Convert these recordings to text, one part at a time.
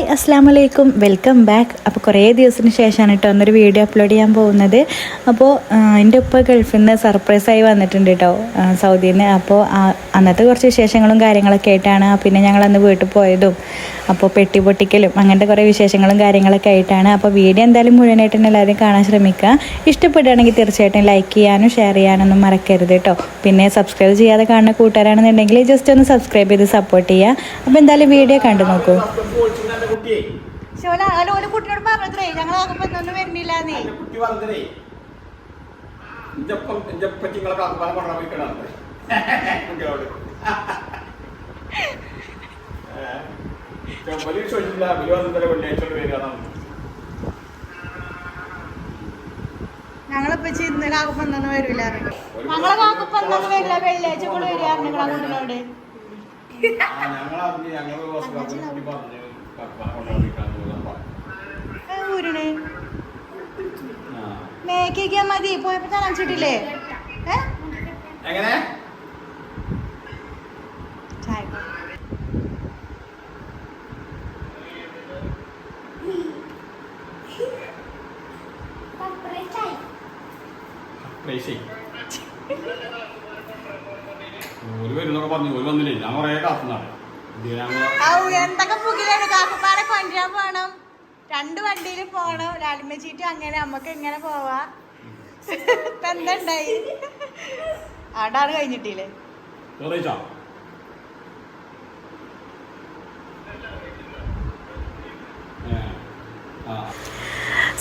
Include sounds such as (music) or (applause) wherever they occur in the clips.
Hi അസ്സാം വലൈക്കും welcome back. അപ്പോൾ കുറേ ദിവസത്തിന് ശേഷമാണ് കേട്ടോ ഒന്നൊരു വീഡിയോ അപ്ലോഡ് ചെയ്യാൻ പോകുന്നത്. അപ്പോൾ എന്റെ ഉപ്പ ഗൾഫിൽ നിന്ന് സർപ്രൈസായി വന്നിട്ടുണ്ട് കേട്ടോ സൗദിയിൽ നിന്ന് അപ്പോൾ അന്നത്തെ കുറച്ച് വിശേഷങ്ങളും കാര്യങ്ങളൊക്കെ ആയിട്ടാണ് പിന്നെ ഞങ്ങൾ അന്ന് വീട്ടിൽ പോയതും. അപ്പോൾ പെട്ടി പൊട്ടിക്കലും അങ്ങനത്തെ കുറേ വിശേഷങ്ങളും കാര്യങ്ങളൊക്കെ ആയിട്ടാണ്. അപ്പോൾ വീഡിയോ എന്തായാലും മുഴുവനായിട്ട് തന്നെ എല്ലാവരും കാണാൻ ശ്രമിക്കുക. ഇഷ്ടപ്പെടുകയാണെങ്കിൽ തീർച്ചയായിട്ടും ലൈക്ക് ചെയ്യാനും ഷെയർ ചെയ്യാനൊന്നും മറക്കരുത് കേട്ടോ പിന്നെ സബ്സ്ക്രൈബ് ചെയ്യാതെ കാണുന്ന കൂട്ടുകാരാണെന്നുണ്ടെങ്കിൽ ജസ്റ്റ് ഒന്ന് സബ്സ്ക്രൈബ് ചെയ്ത് സപ്പോർട്ട് ചെയ്യുക. അപ്പോൾ എന്തായാലും വീഡിയോ കണ്ടു നോക്കൂ. പോളിച്ചിന്റെ കുട്ടിയെ ശോല അല്ല ഓൽ കുട്ടിയോട് പറഞ്ഞത്രേ ഞങ്ങൾ ഒന്നും വരുന്നില്ല നീ എന്റെ കുട്ടി പറഞ്ഞതേ ഇഞ്ചപ്പം ഇഞ്ചപ്പറ്റി നിങ്ങളെ കാക്കുപാലം കൊണ്ടാ പോയി കിടന്നത് കുട്ടികളോട് വലിയ ചോദിച്ചില്ല വലിയ വന്നിട്ട് വെള്ളിയാഴ്ച വരികയാണ് ഞങ്ങളിപ്പോ ഇന്ന് കാക്കുമ്പോ ഒന്നും വരില്ല ഞങ്ങളെ കാക്കുമ്പോ ഒന്നും വരില്ല. വെള്ളിയാഴ്ച കൂടെ വരികയാണ് ഊരണേ. മതി പോയപ്പോ തലച്ചിട്ടില്ലേ എങ്ങനെ? ഒരു വരുന്നൊക്കെ പറഞ്ഞു ഒരു വന്നില്ലേ? ഞാൻ കുറേ കാത്തുന്നാണ്. എന്തൊക്കെ പുകിലാണ്? കാക്കുപ്പാടെ കൊണ്ടുവരാൻ പോണം? രണ്ട് വണ്ടിയിൽ പോണം. ലാലിമച്ചീറ്റ് അങ്ങനെ നമ്മക്ക് എങ്ങനെ പോവാ. എന്തുണ്ടായി? ആടാണ് കഴിഞ്ഞിട്ടില്ലേ? ആ ആ.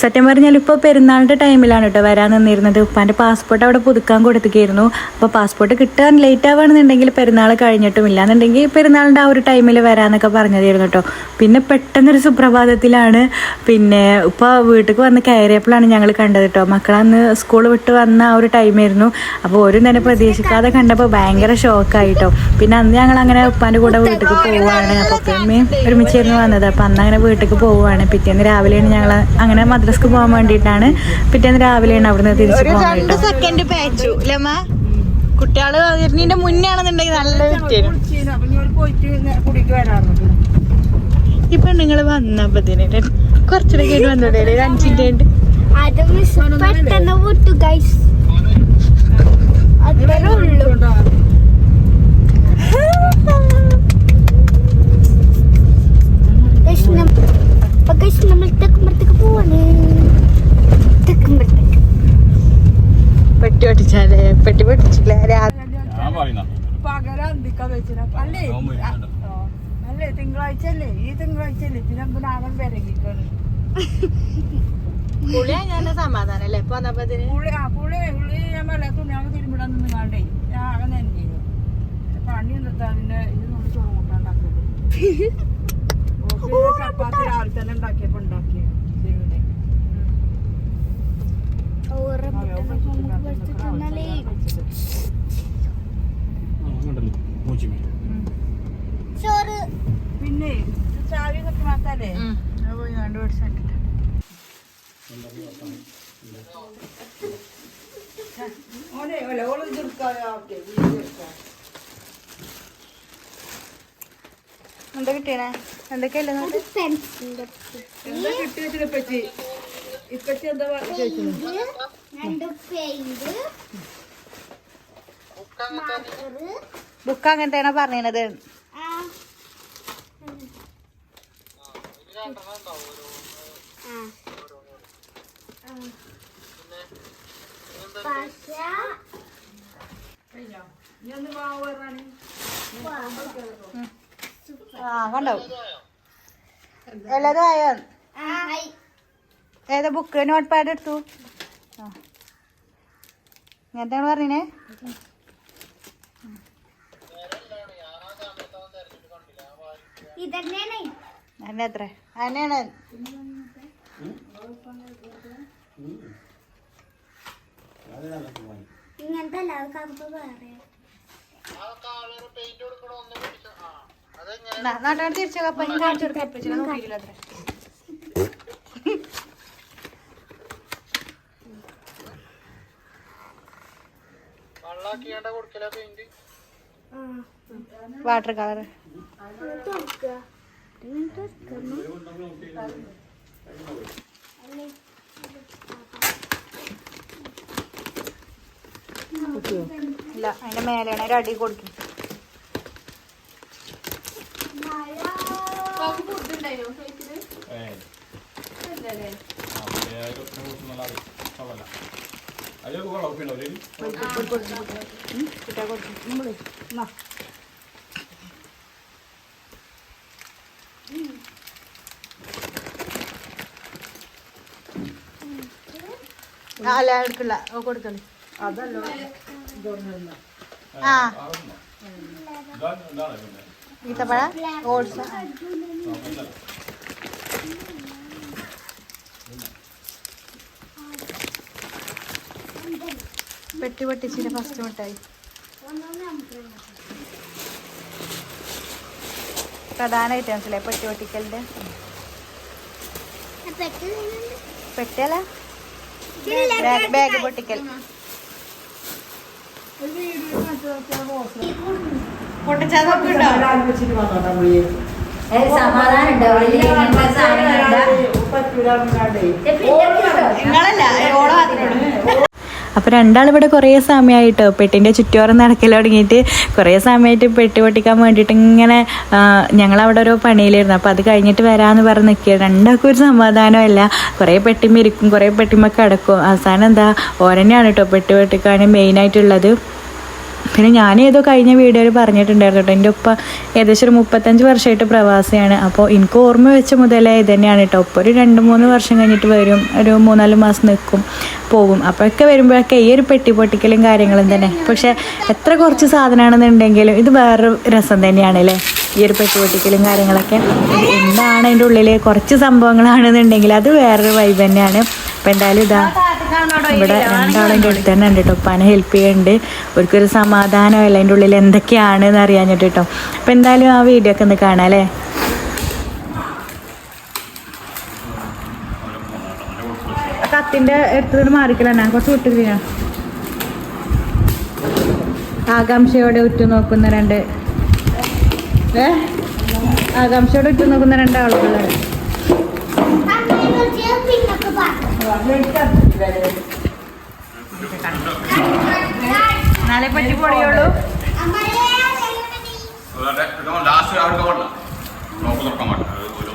സത്യം പറഞ്ഞാൽ ഇപ്പോൾ പെരുന്നാളിന്റെ ടൈമിലാണ് കേട്ടോ വരാൻ നിന്നിരുന്നത്. ഉപ്പാന്റെ പാസ്പോർട്ട് അവിടെ പുതുക്കാൻ കൊടുത്തിരിക്കുന്നു. അപ്പോൾ പാസ്പോർട്ട് കിട്ടാൻ ലേറ്റ് ആവുകയാണെന്നുണ്ടെങ്കിൽ പെരുന്നാൾ കഴിഞ്ഞിട്ടും ഇല്ലാന്നുണ്ടെങ്കിൽ പെരുന്നാളിന്റെ ആ ഒരു ടൈമിൽ വരാമെന്നൊക്കെ പറഞ്ഞതായിരുന്നു കേട്ടോ പിന്നെ പെട്ടെന്നൊരു സുപ്രഭാതത്തിലാണ്. പിന്നെ ഉപ്പ വീട്ടിൽ വന്ന് കയറിയപ്പോഴാണ് ഞങ്ങൾ കണ്ടത് കേട്ടോ മക്കളന്ന് സ്കൂൾ വിട്ട് വന്ന ആ ഒരു ടൈമായിരുന്നു അപ്പോൾ ഒരു തന്നെ പ്രതീക്ഷിക്കാതെ കണ്ടപ്പോൾ ഭയങ്കര ഷോക്കായിട്ടോ പിന്നെ അന്ന് ഞങ്ങൾ അങ്ങനെ ഉപ്പാന്റെ കൂടെ വീട്ടിൽ പോവുകയാണ് അപ്പോൾ ഉപ്പയും ഒരുമിച്ചായിരുന്നു വന്നത്. അപ്പോൾ അന്ന് അങ്ങനെ വീട്ടിൽ പോവുകയാണ് പിറ്റേന്ന് രാവിലെയാണ് ഞങ്ങൾ അങ്ങനെ മദ്രസ്ക്ക് പോകാൻ വേണ്ടിയിട്ടാണ്. പിറ്റേന്ന് രാവിലെയാണ് അവിടുന്ന് തിരിച്ചു സെക്കൻഡ് പേച്ചു ലമ്മ കുട്ടികൾ അതിന്റെ മുന്നേ ആണെന്നുണ്ടെങ്കിൽ നല്ല ഇപ്പൊ നിങ്ങൾ വന്നപ്പോ കുറച്ചുകൂടെ കഴിഞ്ഞ് വന്നോടെ ഒരു അഞ്ചിന്റെ ഉണ്ട് പെട്ടെന്ന് വിട്ടു ഗൈസ് അത്രേ ഉള്ളൂ. അപ്പൊ കഴിച്ച് നമ്മൾ തെക്കുമ്പഴത്തേക്ക് പോവാണ് തെക്കുമ്പഴത്തേക്ക് പെട്ടി പൊട്ടിച്ചാലേ പെട്ടി പൊട്ടിച്ചില്ല അല്ലേ? തിങ്കളാഴ്ച അല്ലേ? ഈ തിങ്കളാഴ്ച അല്ലേ? ഇതിനമ്പ് നാളെ വരങ്ങിക്കാണ് പുള്ളിയാ ഞാൻ സമാധാനം അല്ലേ ഇപ്പൊ പുള്ളി ആ പുള്ളി പുള്ളി ഞാൻ മല തുണിയാകെ തിരുമ്പിടാൻ നിന്ന് ഞാൻ ആകെ നനഞ്ഞു പണി എന്താ പിന്നെ ഇത് നമ്മൾ ചോറ് (laughs) ചപ്പാത്തി രാവിലെ തന്നെ ഉണ്ടാക്കിയപ്പോ ചോറ് പിന്നെ ചാവി ഒക്കെ മാത്താലേ പോയി കണ്ടുപിടിച്ചിട്ടുണ്ട് ഓനെ ഓൾ ചെറുക്കാതെ എന്താ കിട്ടിയണേ എന്തൊക്കെയല്ലേ എന്താ കിട്ടി വെച്ചിട്ട് ഇപ്പച്ചി? ഇപ്പച്ചി എന്താ ബുക്ക് അങ്ങനത്തെയാണോ പറഞ്ഞത് ആ. ആ. പശ. കഴിഞ്ഞോ? നീ ഒന്ന് വാങ്ങ പറഞ്ഞാണ് ആ കണ്ടോ എല്ലാരും ആയോ ഏതാ ബുക്ക് നോട്ട് പാഡ് എടുത്തു ആ ഇങ്ങനത്തെയാണ് പറഞ്ഞേ ഇതന്നെയാണ് എന്നെ എത്ര അതിനെയാണ് ഇങ്ങനത്തെ തിരിച്ചു കപ്പ ഞാൻ കാണിച്ചു കൊടുക്കാം അപ്പച്ചിനെ നോക്കിയില്ല അത്ര. ആ വാട്ടർ കളർ ഇല്ല അതിന്റെ മേലെയാണ് ഒരു അടി കൊടുക്കും ഏയ്. ആ, പിന്നെ അതൊക്കെ കൂട്ടുന്നുള്ള ആൾ. കുഴപ്പമില്ല. അതിലൊക്കെ കൊള്ളാം, ഉപ്പിണ്ടോ ഇതിൽ? കുട്ടിയെ കൊടുക്കും നമ്മൾ എന്നാ. ആ, അല്ല എടുക്കില്ല ഓ കൊടുക്കൽ ആ. ഈത്തപ്പഴ? ഓട്സ്. പെട്ടി പൊട്ടിച്ചിട്ട് ഫസ്റ്റ് മിഠായി പ്രധാന ഐറ്റംസ് അല്ലേ പെട്ടി പൊട്ടിക്കലിന്റെ. പെട്ടിയല്ല? ബാഗ് പൊട്ടിക്കൽ. പൊട്ടിച്ചാൽ ഉണ്ടോ ഓളെ മാത്രമേ അപ്പോൾ രണ്ടാളിവിടെ കുറേ സമയമായിട്ട് പെട്ടിന്റെ ചുറ്റോറം നടക്കൽ തുടങ്ങിയിട്ട് കുറേ സമയമായിട്ട് പെട്ടി പൊട്ടിക്കാൻ വേണ്ടിയിട്ട് ഇങ്ങനെ ഞങ്ങൾ ഞങ്ങളവിടെ ഓരോ പണിയിലായിരുന്നു. അപ്പോൾ അത് കഴിഞ്ഞിട്ട് വരാമെന്ന് പറഞ്ഞ് നിൽക്കുക. രണ്ടാൾക്കും ഒരു സമാധാനമല്ല കുറേ പെട്ടിമ്മ ഇരിക്കും കുറേ പെട്ടിമ്മ കിടക്കും അവസാനം എന്താ? ഓരന്നെയാണ് കേട്ടോ പെട്ടി മെയിൻ മെയിനായിട്ടുള്ളത് പിന്നെ ഞാൻ ഏതോ കഴിഞ്ഞ വീഡിയോയിൽ പറഞ്ഞിട്ടുണ്ടായിരുന്നു കേട്ടോ എന്റെ ഉപ്പ ഏകദേശം ഒരു മുപ്പത്തഞ്ച് വർഷമായിട്ട് പ്രവാസിയാണ്. അപ്പോൾ എനിക്ക് ഓർമ്മ വെച്ച മുതലേ ഇത് തന്നെയാണ് കേട്ടോ ഇപ്പോൾ ഒരു രണ്ട് മൂന്ന് വർഷം കഴിഞ്ഞിട്ട് വരും. ഒരു മൂന്നാൽ മാസം നിൽക്കും പോകും. അപ്പോഴൊക്കെ വരുമ്പോഴൊക്കെ ഈ ഒരു പെട്ടി പൊട്ടിക്കലും കാര്യങ്ങളും തന്നെ. പക്ഷേ എത്ര കുറച്ച് സാധനമാണെന്നുണ്ടെങ്കിലും ഇത് വേറൊരു രസം തന്നെയാണ് അല്ലേ ഈ ഒരു പെട്ടി പൊട്ടിക്കലും കാര്യങ്ങളൊക്കെ. എന്താണ് അതിന്റെ ഉള്ളിൽ കുറച്ച് സംഭവങ്ങളാണെന്നുണ്ടെങ്കിൽ അത് വേറൊരു വൈബ് തന്നെയാണ്. അപ്പോൾ എന്തായാലും ഇതാ ഇവിടെ രണ്ടാളും എന്റെ അടുത്ത് തന്നെ ഉണ്ട് കേട്ടോ. ഉപ്പാനെ ഹെൽപ്പ് ചെയ്യുന്നുണ്ട് അവർക്കൊരു സമാധാനമല്ല അതിന്റെ ഉള്ളിൽ എന്തൊക്കെയാണ് എന്ന് അറിയാഞ്ഞിട്ട് കേട്ടോ. അപ്പം എന്തായാലും ആ വീഡിയോ ഒക്കെ ഒന്ന് കാണാം അല്ലേ? കത്തിന്റെ അടുത്തുനിന്ന് മാറിക്കലാണ്? കുറച്ച് വിട്ടില്ല ആകാംക്ഷയോടെ ഉറ്റു നോക്കുന്ന രണ്ട് ഏ? ആകാംക്ഷയോടെ ഉറ്റു നോക്കുന്ന രണ്ടാളുകളാണ് നാളെ പറ്റി പൊടിയുള്ളൂ ലാസ്റ്റ് അവിടെ കൊണ്ട നോക്ക് തുറക്കാൻ ഒരു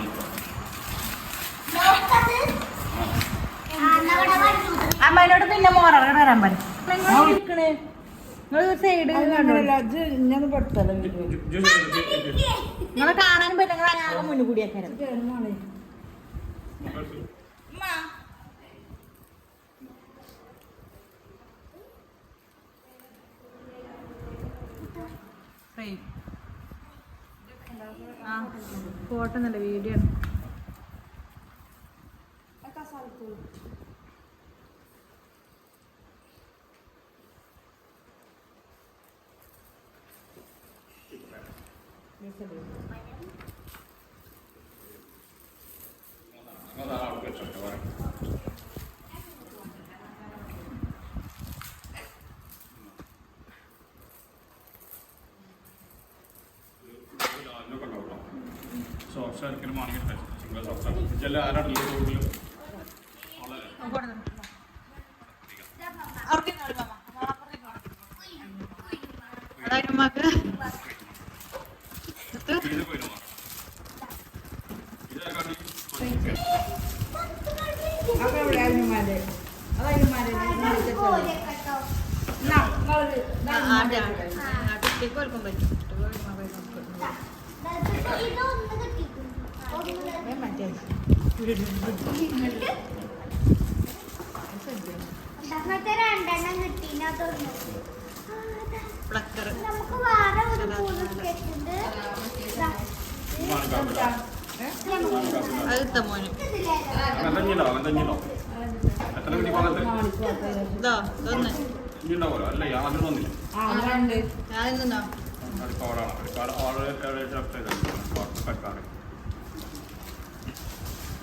അമ്മേനോട് പിന്നെ മോറ വരാൻ പറ. നിങ്ങൾ സൈഡ് ഇങ്ങനെ പെട്ടല്ലോ ജ്യൂസ് ജ്യൂസ് നിങ്ങളെ കാണാനും പറ്റില്ല ആകെ മുന്നിൽ ആ ഫോട്ടോ നല്ല വീഡിയോ. ആണ് അതാണ് അവിടെ വെച്ചോട്ടെ പറയാം സോക്സ് ആയിരിക്കും വാങ്ങിയിട്ട് സിംഗിൾ സോക്സ് ചില ആരാണ് കൂടുതൽ അതായത് ഇത് പോയിരുന്നു ഇതാക്കാണ്ട് അപ്പൊ എവിടെ അതിനുമാരെ അതതിനുമാരെ കുട്ടിക്ക് കൊടുക്കാൻ പറ്റും നമുക്ക് വേറെ ഒരു പൂൾ കേട്ടുണ്ട് അത് മോന് അങ്ങനെ തന്നെയുണ്ടോ അങ്ങനെ തന്നെയുണ്ടോ എത്ര മിനിറ്റ് പറഞ്ഞത് ഇതോ ഇതൊന്ന് ഇനി ഉണ്ടാവുമല്ലോ അല്ല യാതൊരു വന്നില്ല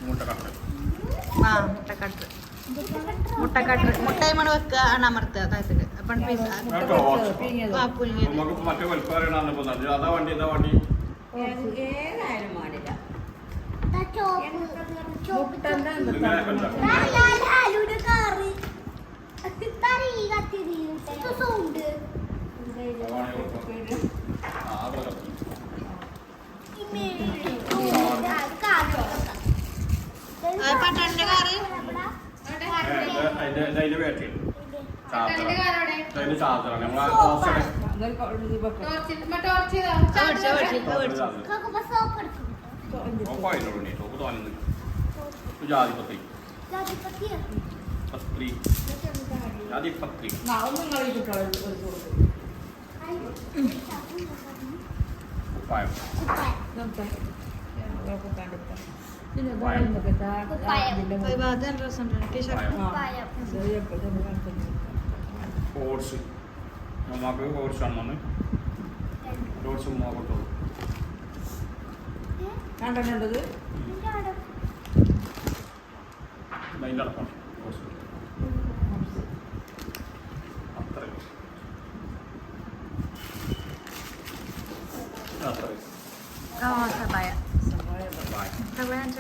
ആ മുട്ടക്കട്ട ആ മുട്ടക്കട്ട് മുട്ടക്കട്ട് മുട്ടയുമാണ് വെക്കുക ആണ് അമർത്തുക താഴത്തേക്ക് അപ്പം പീസ് കേട്ടോ ആ പുഴുങ്ങിയത് നമുക്ക് മറ്റേ വലിപ്പം അറിയണമെന്ന് അതാ വണ്ടി ഇതാ വണ്ടി ഏതായാലും പാടില്ല ചോപ്പ് പട്ടാണിന്റെ കാറ് ഏ, ഇത് അതിന്റെ ഇത് അതിന്റെ battery ഉണ്ട്. ചാർജർ. ഇത് അതിന്റെ ചാർജറാണ്. നമ്മളെ ഓഫീസിലെ മേടിച്ചോ, മേടിച്ചോ, മേടിച്ചോ. ചാർജർ. ഓഫായില്ലോ ഉണ്ണി. ടോപ്പ് തോന്നുന്നു. ഇത് ജാതി പത്രി. പത്രി. ജാതി പത്രി. ആണ്. കണ്ടിട്ടുണ്ടത് ഇത് അതിന്റെ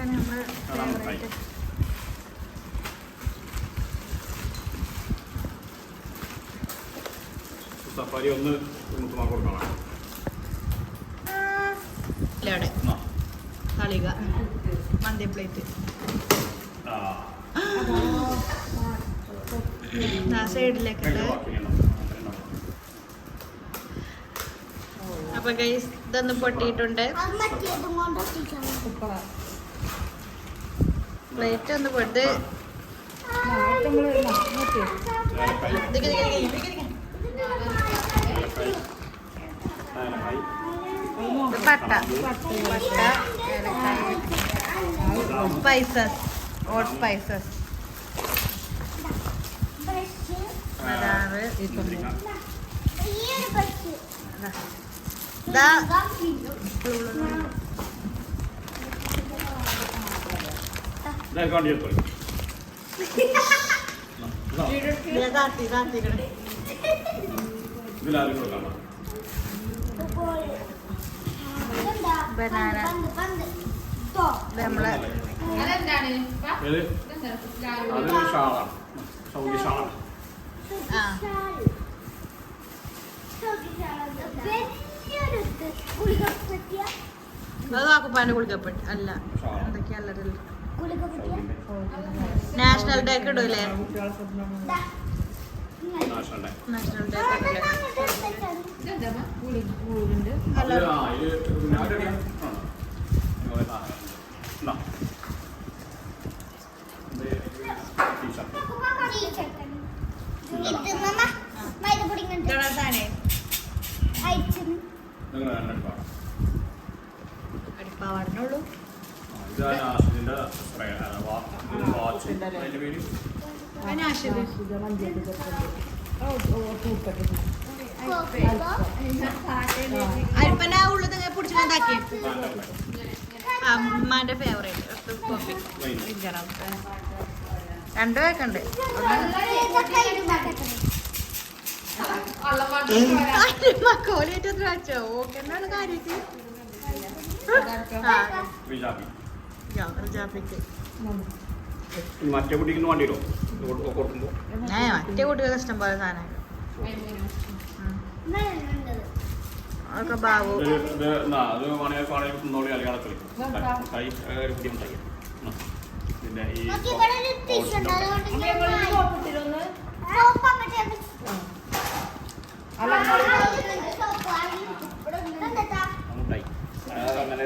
ഫേവറേറ്റ് സഫാരി ഒന്ന് കൊടുക്കണം തളിക. മന്തി പ്ലേറ്റ്. ആ. അപ്പൊ ഗൈസ് ഇതൊന്ന് പൊട്ടിയിട്ടുണ്ട്. പ്ലേറ്റ് ഒന്ന്. ഇത് പട്ട പട്ട സ്പൈസസ് ഓട്ട് സ്പൈസസ് മുന്തിരിങ്ങ. ഇതാ ഇതൊക്കെ വണ്ടി എടുത്തോളൂ. ഇതാ. ഇതിലെ താത്തി താത്തിക്കണേ ഇതിലാരും കൊടുക്കണം ബനാന ഇത്. നമ്മളെ ഏത്? അത് ഷാളാണ്. സൗദി ഷാളാണ്. ആ. അത് കാക്കുപ്പാന്റെ കുളിക്കപ്പെട്ട്. അല്ല. എന്തൊക്കെയാ അല്ലതല്ല ഡേ നാഷണൽ ഡേക്ക് ഇടൂലേ നാഷണൽ ഡേ. നാഷണൽ ഡേക്ക് ഇടൂലേ അത് ആ, ഇത് ഞാൻ റെഡിയാ. ആണോ? ഇങ്ങനെ സാധനം. ഇതാ. ഇത് ടീഷർട്ട്. താനെ നിങ്ങൾ തന്നെ എടുക്കാം. അടിപ്പാവാടിനുള്ളൂ ആ, ഇത് ആ നാഷിദിന്റെ സ്പ്രേ ആണ്. വാ- ഇത് വാച്ച്. അതിന്റെ പേര് നാഷിദ് അരിപ്പന ഉള്ളത് പിടിച്ചു കൊണ്ടാക്കി അമ്മാന്റെ ഫേവറേറ്റ് കോഫി രണ്ടു പേർക്കുണ്ട് കോളിയേറ്റ് എത്ര വെച്ചോ ഓക്കെ എന്നാണ് കാര്യത്ത് വിജാബി. ജാപ്പിക്ക് ഇനി മറ്റേ കുട്ടിക്ക് വണ്ടി ഇടും ഇത് കൊടു- കൊടുക്കുമ്പോ ഏ മറ്റേ കുട്ടികൾക്ക് ഇഷ്ടം പോലെ സാധനം അതൊക്കെ ബാബു. പിന്നെ ഈ അങ്ങനെ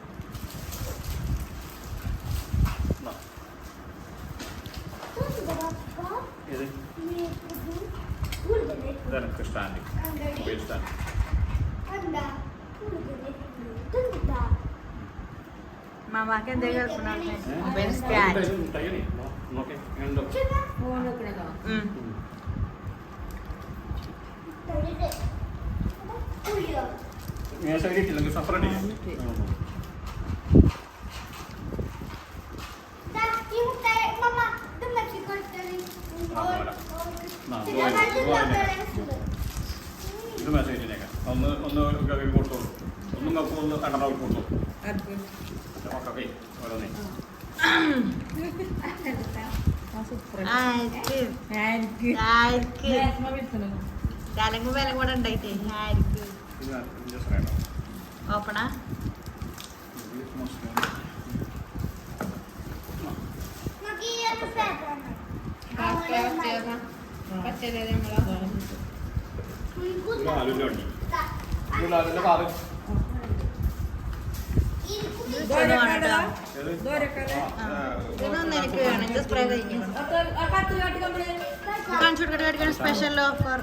മാക്ക് എന്തേ കേൾക്കണം? സ്റ്റാൻഡ് ഇത് മെസ്സേജിനേക്കാം ഒന്ന് ഒന്ന് കൊടുത്തോളൂ. ഒന്നും കപ്പ് ഒന്ന് അണ്ടറാക്കി കൊടുത്തോളൂ. ഓക്കെ ഓരോന്നേ. തലങ്ങും വില കൂടെ ഉണ്ടായിട്ടേ. ഓപ്പണാ ഇത് മോശം നമുക്ക് ഏത്? ആ, ഇതൊന്നും എനിക്ക് വേണം ഇത് സ്പ്രേ കഴിക്കണം കാണിച്ചു കൊടുക്കട്ടെ കഴിക്കണം സ്പെഷ്യൽ ഓഫർ.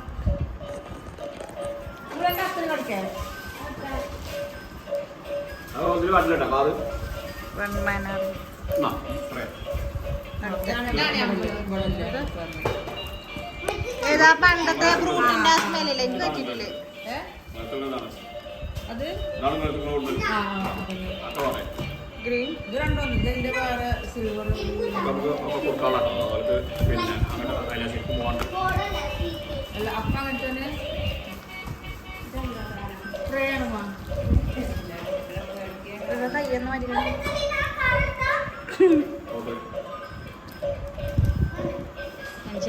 ഏതാ പണ്ടത്തെ ഫ്രൂട്ടിന്റെ സ്മെല്ലില്ല എനിക്ക് പറ്റിയിട്ടില്ലേ. അത്? ഗ്രീൻ? ഇത് രണ്ടോന്ന് ഇതിന്റെ വേറെ സിൽവർ. അല്ല അപ്പ അങ്ങനെ തന്നെ വാ കയ്യൊന്നും ഓക്കെ.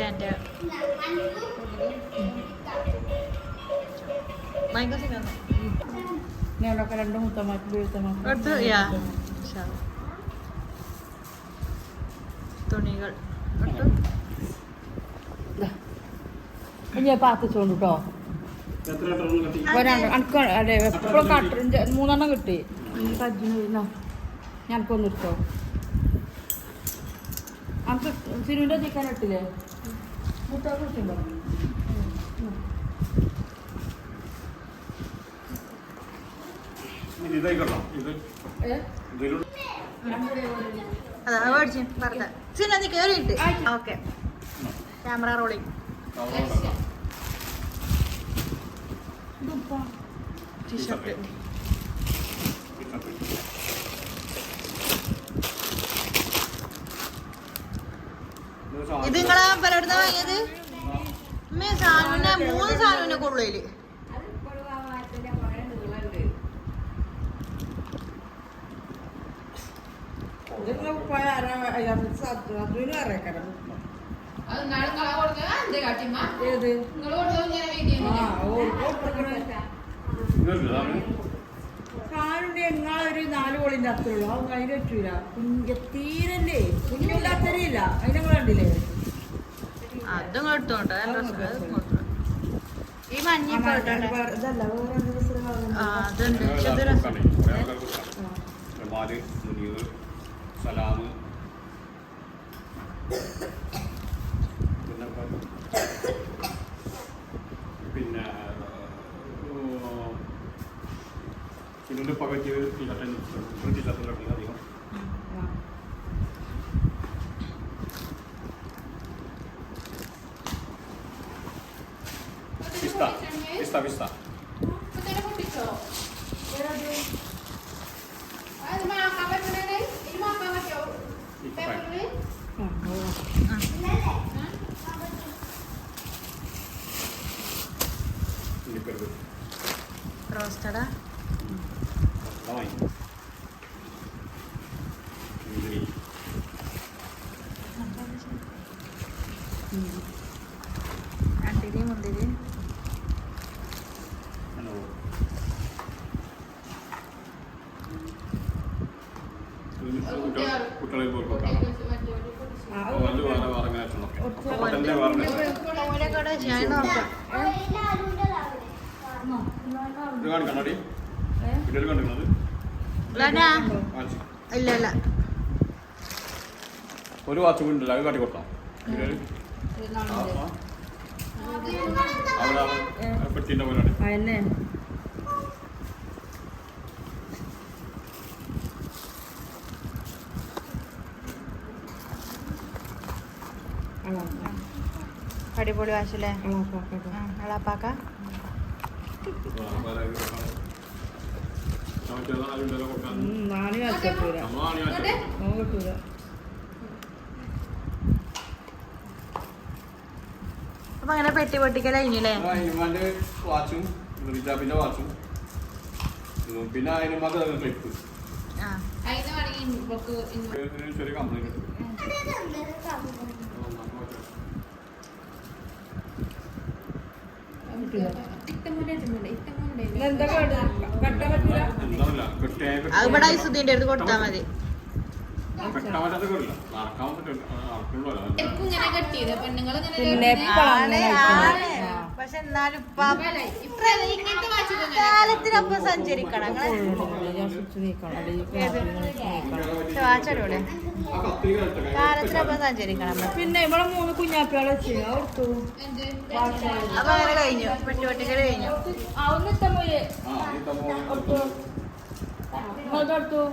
എന്റെ ഭയങ്കര അവിടെ രണ്ട് മുത്തമാക്കി വീഴ്ത്തമാക്കി തുണികൾ ഞാൻ പാത്തിച്ചോണ്ട് കേട്ടോ അതെ എപ്പോഴും മൂന്നെണ്ണം കിട്ടി എടുത്തോ അനക്ക് സിനുവിന്റെ ചിക്കൻ ഇട്ടില്ലേ മുട്ട ഇത് ഇതായിക്കോട്ടോ. ഇത് ഏ? ഇതിലൂടെ അതാ മേടിച്ചു വെറുതെ സിന നീ കയറിയിട്ട് ഓക്കെ. ക്യാമറ. ടീഷർട്ട്. ഇത് നിങ്ങളെ പലയിടത്ത് വാങ്ങിയത്? മൂന്ന് സാധനം കൊള്ളുയിൽ ഇതൊക്കെ പോയ ആരാ അതിനും അറിയാം ഏത്? കാലുണ്ട് എങ്ങാളൊരു നാല് കോളിന്റെ അത്രയുള്ളൂ അത് അതിന് പറ്റൂല. കുഞ്ഞ തീരല്ലേ? കുഞ്ഞുണ്ടാത്തരില്ല അതിനെ കണ്ടില്ലേ? അതും ഇങ്ങോട്ട്. ഈ മഞ്ഞ? ഇതല്ല വേറെ? അതുണ്ട്. കുറേ പിന്നെ ഇപ്പം പിന്നെ ഇതിന്റെ പകച്ച് ടീഷർട്ട് ടീഷർട്ടിന്റെ അധികം ആ. വിസ്ത വിസ്ത കുട്ടികളെ പോയി കൊടുക്കാം വേറെ ഇത് കാണിക്കണോടി വീട്ടിൽ കണ്ടിരുന്നത് ഇല്ല ഇല്ല ഒരു വാച്ച് വീണ്ടല്ലോ അത് കാട്ടി കൊടുത്താം പെട്ടിന്റെ അവിടെ പോലെയാണ് അടിപൊളി വാശല്ലേ അളാപ്പാക്ക അപ്പൊ അങ്ങനെ പെട്ടി അതിനുമാന്റെ വാച്ചും വാച്ചും. പിന്നെ ക്ലിപ്പ് ചെറിയ കംപ്ലൈന്റ് ഉണ്ട് എന്താ കേട് കട്ടാൻ പറ്റൂല എന്താണില്ല കെട്ടിയായ അത് ഇവിടെ ഐസുദ്ദീന്റെ അടുത്ത് കൊടുത്താൽ മതി. പിന്നെ. പക്ഷെ എന്നാലും കാലത്തിനൊപ്പം സഞ്ചരിക്കണം. കാലത്തിനൊപ്പം സഞ്ചരിക്കണം പിന്നെ ഇവിടെ മൂന്ന് കുഞ്ഞാപ്പികളെ അവിടുത്തു അപ്പൊ അങ്ങനെ കഴിഞ്ഞു. പെട്ടി പൊട്ടിക്കൽ കഴിഞ്ഞു. ആ ഈ തമ്മ ഇങ്ങോട്ട് എടുത്തു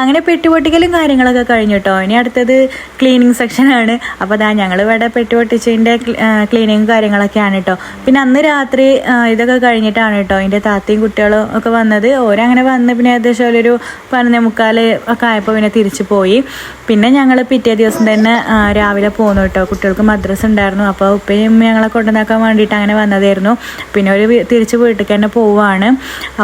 അങ്ങനെ പെട്ടുപൊട്ടിക്കലും കാര്യങ്ങളൊക്കെ കഴിഞ്ഞു കേട്ടോ ഇനി അടുത്തത് ക്ലീനിങ് സെക്ഷനാണ് അപ്പോൾ അതാ ഞങ്ങൾ ഇവിടെ പെട്ടുപൊട്ടിച്ചതിന്റെ ക്ലീനിങ് കാര്യങ്ങളൊക്കെയാണ് കേട്ടോ പിന്നെ അന്ന് രാത്രി ഇതൊക്കെ കഴിഞ്ഞിട്ടാണ് കേട്ടോ അതിന്റെ താത്തയും കുട്ടികളും ഒക്കെ വന്നത്. ഓരങ്ങനെ വന്ന് പിന്നെ ഏകദേശം ഒരു പതിനൊന്നേ മുക്കാൽ ഒക്കെ ആയപ്പോൾ പിന്നെ തിരിച്ചു പോയി. പിന്നെ ഞങ്ങൾ പിറ്റേ ദിവസം തന്നെ രാവിലെ പോന്നു കേട്ടോ കുട്ടികൾക്ക് മദ്രസ് ഉണ്ടായിരുന്നു. അപ്പോൾ ഉപ്പയും ഞങ്ങളെ കൊണ്ടുവന്നാക്കാൻ വേണ്ടിയിട്ട് അങ്ങനെ വന്നതായിരുന്നു. പിന്നെ ഒരു തിരിച്ച് വീട്ടിൽ തന്നെ പോവുകയാണ്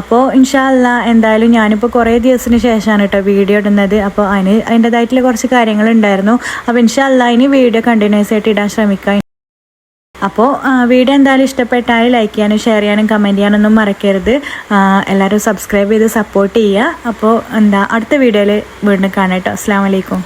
അപ്പോൾ ഇൻഷാല്ല എന്തായാലും ഞാനിപ്പോൾ കുറേ ദിവസത്തിന് ശേഷമാണ് കേട്ടോ വീഡിയോ ഇടുന്നത്. അപ്പോൾ അതിന് അതിന്റെതായിട്ടുള്ള കുറച്ച് കാര്യങ്ങൾ കാര്യങ്ങളുണ്ടായിരുന്നു. അപ്പോൾ ഇൻഷാല്ല ഇനി വീഡിയോ കണ്ടിന്യൂസ് ആയിട്ട് ഇടാൻ ശ്രമിക്കാം. അപ്പോൾ വീഡിയോ എന്തായാലും ഇഷ്ടപ്പെട്ടാൽ ലൈക്ക് ചെയ്യാനും ഷെയർ ചെയ്യാനും കമന്റ് ചെയ്യാനൊന്നും മറക്കരുത്. എല്ലാവരും സബ്സ്ക്രൈബ് ചെയ്ത് സപ്പോർട്ട് ചെയ്യുക. അപ്പോൾ എന്താ അടുത്ത വീഡിയോയിൽ വീണ്ടും കാണാം കേട്ടോ. അസ്സാം വലൈക്കും